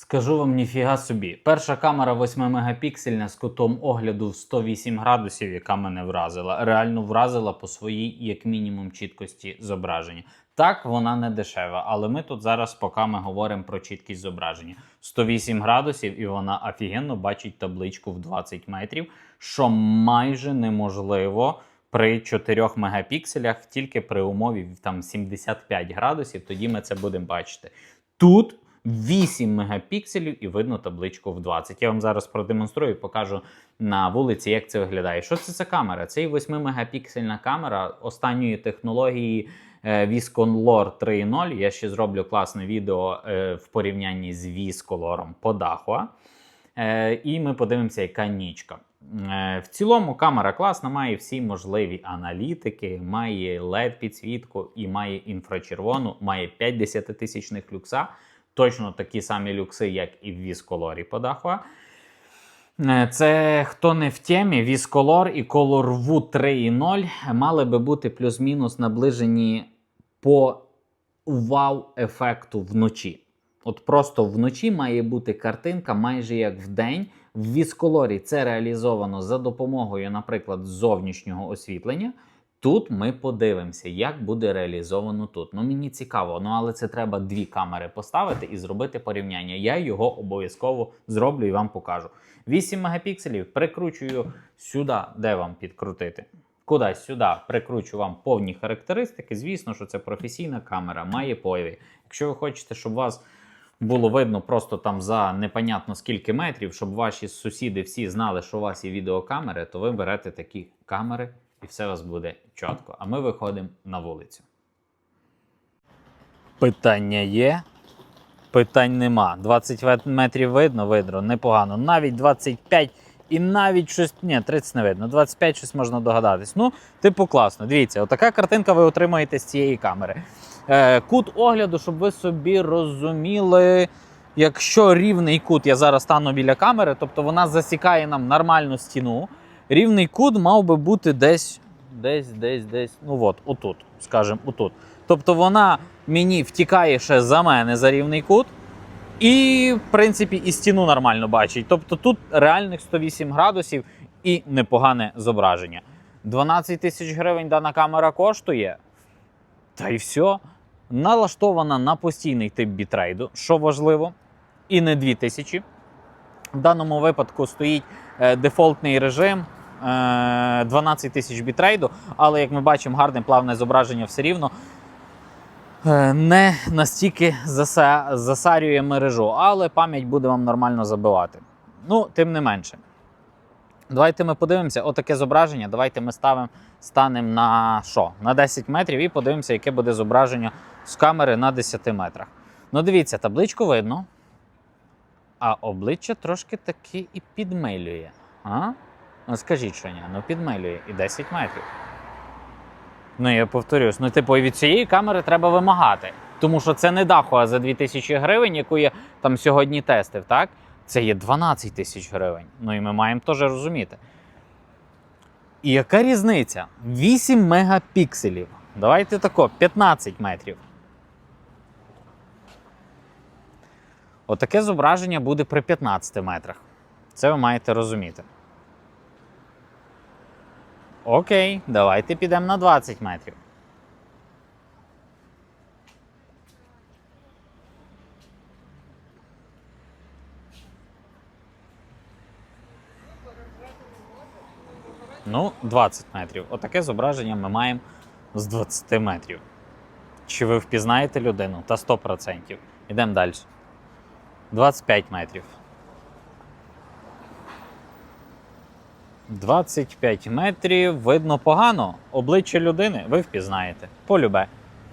Скажу вам ніфіга собі. Перша камера 8 мегапіксельна з кутом огляду в 108 градусів, яка мене вразила. Реально вразила по своїй, як мінімум, чіткості зображення. Так, вона не дешева, але ми тут зараз, поки ми говоримо про чіткість зображення. 108 градусів, і вона офігенно бачить табличку в 20 метрів, що майже неможливо при 4 мегапікселях, тільки при умові там 75 градусів, тоді ми це будемо бачити. Тут 8 мегапікселів і видно табличку в 20. Я вам зараз продемонструю і покажу на вулиці, як це виглядає. Що це за камера? Це 8 мегапіксельна камера останньої технології е, Viscolor 3.0. Я ще зроблю класне відео е, в порівнянні з Viscolor по Dahua. Е, І ми подивимося, яка нічка. В цілому камера класна, має всі можливі аналітики, має LED підсвітку і має інфрачервону, має 5 десятитисячних люкса. Точно такі самі люкси, як і в Viscolor по Dahua. Е, Це хто не в темі, Viscolor і V 3.0 мали би бути плюс-мінус наближені по вау-ефекту вночі. От просто вночі має бути картинка майже як в день. В Вісколорі це реалізовано за допомогою, наприклад, зовнішнього освітлення. Тут ми подивимося, як буде реалізовано тут. Ну мені цікаво, ну але це треба дві камери поставити і зробити порівняння. Я його обов'язково зроблю і вам покажу. 8 мегапікселів прикручую сюди, де вам підкрутити. Кудись сюди прикручу вам повні характеристики. Звісно, що це професійна камера, має пові. Якщо ви хочете, щоб вас було видно просто там за непонятно скільки метрів, щоб ваші сусіди всі знали, що у вас є відеокамери, то ви берете такі камери і все у вас буде чітко. А ми виходимо на вулицю. Питання є. Питань нема. 20 метрів видно, видно, непогано. Навіть 25 і навіть щось. Ні, 30 не видно. 25 щось можна догадатись. Ну, типу, класно. Дивіться, отака картинка ви отримаєте з цієї камери. Е, кут огляду, щоб ви собі розуміли, якщо рівний кут, я зараз стану біля камери, тобто вона засікає нам нормальну стіну. Рівний кут мав би бути десь, десь, десь, десь. Ну от, отут, скажімо, отут. Тобто вона мені втікає ще за мене за рівний кут. І, в принципі, і стіну нормально бачить. Тобто тут реальних 108 градусів і непогане зображення. 12 тисяч гривень дана камера коштує. Та й все. Налаштована на постійний тип бітрейду, що важливо, і не 2000. В даному випадку стоїть е, дефолтний режим 12 тисяч бітрейду, але як ми бачимо, гарне плавне зображення все рівно е, не настільки засарює мережу, але пам'ять буде вам нормально забивати. Ну, тим не менше. Давайте ми подивимося, отаке зображення. Давайте ми ставимо, станемо на що? На 10 метрів і подивимося, яке буде зображення з камери на 10 метрах. Ну, дивіться, табличку видно. А обличчя трошки таки і підмилює. А? Ну скажіть, ні, ну підмилює і 10 метрів. Ну, я повторюсь, ну, типу, від цієї камери треба вимагати. Тому що це не Dahua за 2000 гривень, яку я там сьогодні тестив, так? Це є 12 тисяч гривень. Ну і ми маємо теж розуміти. І яка різниця? 8 мегапікселів. Давайте тако, 15 метрів. Отаке зображення буде при 15 метрах. Це ви маєте розуміти. Окей, давайте підемо на 20 метрів. Ну, 20 метрів. Отаке зображення ми маємо з 20 метрів. Чи ви впізнаєте людину? Та 100%. Йдемо далі. 25 метрів. 25 метрів видно погано. Обличчя людини ви впізнаєте. Полюбе.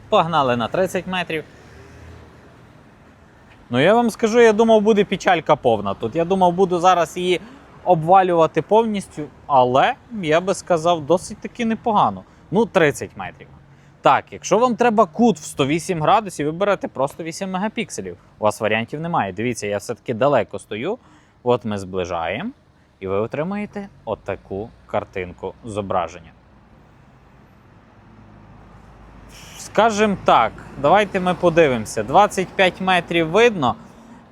Погнали на 30 метрів. Ну, я вам скажу, я думав, буде печалька повна тут. Я думав, буду зараз її обвалювати повністю, але я би сказав, досить таки непогано. Ну, 30 метрів. Так, якщо вам треба кут в 108 градусів, ви берете просто 8 мегапікселів. У вас варіантів немає. Дивіться, я все-таки далеко стою. От ми зближаємо, і ви отримаєте отаку картинку зображення. Скажем так, давайте ми подивимося. 25 метрів видно.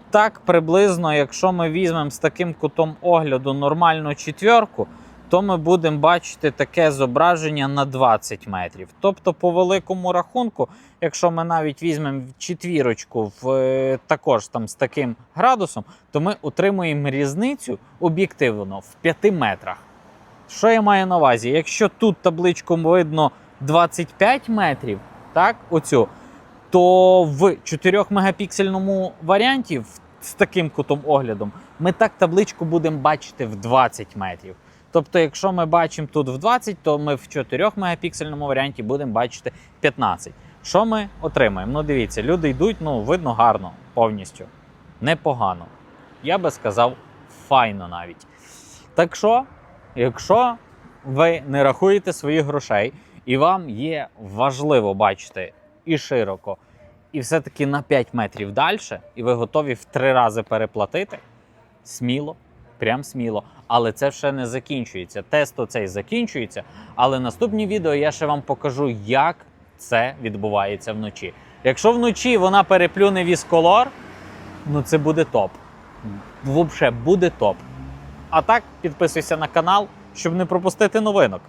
Так, приблизно, якщо ми візьмемо з таким кутом огляду нормальну четвірку, то ми будемо бачити таке зображення на 20 метрів. Тобто, по великому рахунку, якщо ми навіть візьмемо четвірочку в, е, також там з таким градусом, то ми отримуємо різницю об'єктивно в 5 метрах. Що я маю на увазі? Якщо тут табличку видно 25 метрів, так, оцю, то в 4 мегапіксельному варіанті з таким кутом оглядом ми так табличку будемо бачити в 20 метрів. Тобто, якщо ми бачимо тут в 20, то ми в 4 мегапіксельному варіанті будемо бачити 15. Що ми отримаємо? Ну, дивіться, люди йдуть, ну, видно гарно повністю. Непогано. Я би сказав, файно навіть. Так що, якщо ви не рахуєте своїх грошей, і вам є важливо бачити і широко, і все-таки на 5 метрів далі, і ви готові в три рази переплатити, сміло, прям сміло. Але це ще не закінчується. Тест оцей закінчується. Але наступні відео я ще вам покажу, як це відбувається вночі. Якщо вночі вона переплюне вісколор, ну це буде топ. Взагалі буде топ. А так, підписуйся на канал, щоб не пропустити новинок.